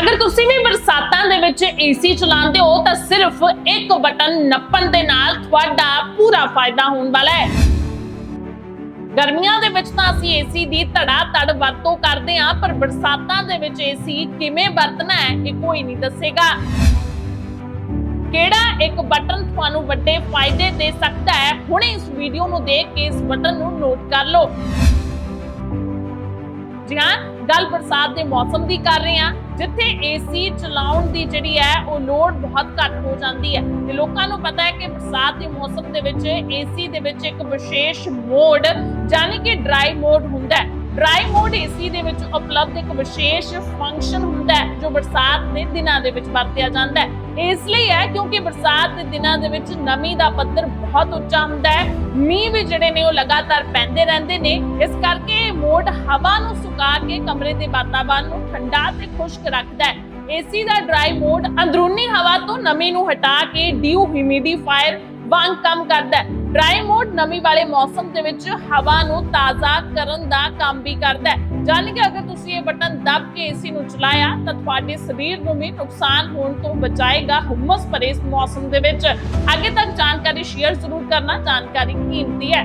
ਅਗਰ ਤੁਸੀਂ ਵੀ ਬਰਸਾਤਾਂ ਦੇ ਵਿੱਚ ਏਸੀ ਚਲਾਉਂਦੇ ਹੋ, ਤਾਂ ਸਿਰਫ ਇੱਕ ਬਟਨ ਨੱਪਣ ਦੇ ਨਾਲ ਤੁਹਾਡਾ ਪੂਰਾ ਫਾਇਦਾ ਹੋਣ ਵਾਲਾ ਹੈ। ਗਰਮੀਆਂ ਦੇ ਵਿੱਚ ਤਾਂ ਅਸੀਂ ਏਸੀ ਦੀ ਧੜਾ ਧੜ ਵਰਤੋਂ ਕਰਦੇ ਹਾਂ, ਪਰ ਬਰਸਾਤਾਂ ਦੇ ਵਿੱਚ ਏਸੀ ਕਿਵੇਂ ਵਰਤਣਾ ਹੈ, ਇਹ ਕੋਈ ਨਹੀਂ ਦੱਸੇਗਾ। ਕਿਹੜਾ ਇੱਕ ਬਟਨ ਤੁਹਾਨੂੰ ਵੱਡੇ ਫਾਇਦੇ ਦੇ ਸਕਦਾ ਹੈ, ਹੁਣੇ ਇਸ ਵੀਡੀਓ ਨੂੰ ਦੇਖ ਕੇ ਇਸ ਬਟਨ ਨੂੰ ਨੋਟ ਕਰ ਲਓ। ਗੱਲ ਬਰਸਾਤ ਦੇ ਮੌਸਮ ਦੀ ਕਰ ਰਹੇ ਹਾਂ, ਜਿੱਥੇ ਏਸੀ ਚਲਾਉਣ ਦੀ ਜਿਹੜੀ ਹੈ, ਉਹ ਲੋਡ ਬਹੁਤ ਘੱਟ ਹੋ ਜਾਂਦੀ ਹੈ। ਤੇ ਲੋਕਾਂ ਨੂੰ ਪਤਾ ਹੈ ਕਿ ਬਰਸਾਤ ਦੇ ਮੌਸਮ ਦੇ ਵਿੱਚ ਏਸੀ ਦੇ ਵਿੱਚ ਇੱਕ ਵਿਸ਼ੇਸ਼ ਮੋਡ ਯਾਨੀ ਕਿ ਡਰਾਈ ਮੋਡ ਹੁੰਦਾ ਹੈ। ਡਰਾਈ ਮੋਡ ਏਸੀ ਦੇ ਵਿੱਚ ਉਪਲਬਧ ਇੱਕ ਵਿਸ਼ੇਸ਼ ਫੰਕਸ਼ਨ ਹੁੰਦਾ ਜੋ ਬਰਸਾਤ ਦੇ ਦਿਨਾਂ ਦੇ ਵਿੱਚ ਵਰਤਿਆ ਜਾਂਦਾ ਹੈ। ਇਸ ਲਈ ਹੈ ਕਿਉਂਕਿ ਬਰਸਾਤ ਦੇ ਦਿਨਾਂ ਦੇ ਵਿੱਚ ਨਮੀ ਦਾ ਪੱਧਰ ਬਹੁਤ ਉੱਚਾ ਹੁੰਦਾ ਹੈ। ਮੀਂਹ ਵੀ ਜਿਹੜੇ ਨੇ ਉਹ ਲਗਾਤਾਰ ਪੈਂਦੇ ਰਹਿੰਦੇ ਨੇ। ਇਸ ਕਰਕੇ ਇਹ ਮੋਡ ਹਵਾ ਨੂੰ ਸੁਕਾ ਕੇ ਕਮਰੇ ਦੇ ਵਾਤਾਵਰਣ ਨੂੰ ਠੰਡਾ ਤੇ ਖੁਸ਼ਕ ਰੱਖਦਾ ਹੈ। ਏਸੀ ਦਾ ਡਰਾਈ ਮੋਡ ਅੰਦਰੂਨੀ ਹਵਾ ਤੋਂ ਨਮੀ ਨੂੰ ਹਟਾ ਕੇ ਡੀਓ ਹਿਊਮਿਡੀਫਾਇਰ ਵਾਂਗ ਕੰਮ ਕਰਦਾ ਹੈ। ਡਰਾਈ ਮੋਡ ਨਮੀ ਵਾਲੇ ਮੌਸਮ ਦੇ ਵਿੱਚ ਹਵਾ ਨੂੰ ਤਾਜ਼ਾ ਕਰਨ ਦਾ ਕੰਮ ਵੀ ਕਰਦਾ ਹੈ। ਜਾਨੀ ਕਿ ਅਗਰ ਤੁਸੀਂ ਇਹ ਬਟਨ ਦਬ ਕੇ ਏਸੀ ਨੂੰ ਚਲਾਇਆ, ਤਾਂ ਤੁਹਾਡੇ ਸਰੀਰ ਨੂੰ ਵੀ ਨੁਕਸਾਨ ਹੋਣ ਤੋਂ ਬਚਾਏਗਾ ਹੁਮਸ ਭਰੇ ਇਸ ਮੌਸਮ ਦੇ ਵਿੱਚ। ਅੱਗੇ ਤੱਕ ਜਾਣਕਾਰੀ ਸ਼ੇਅਰ ਜ਼ਰੂਰ ਕਰਨਾ, ਜਾਣਕਾਰੀ ਕੀਮਤੀ ਹੈ।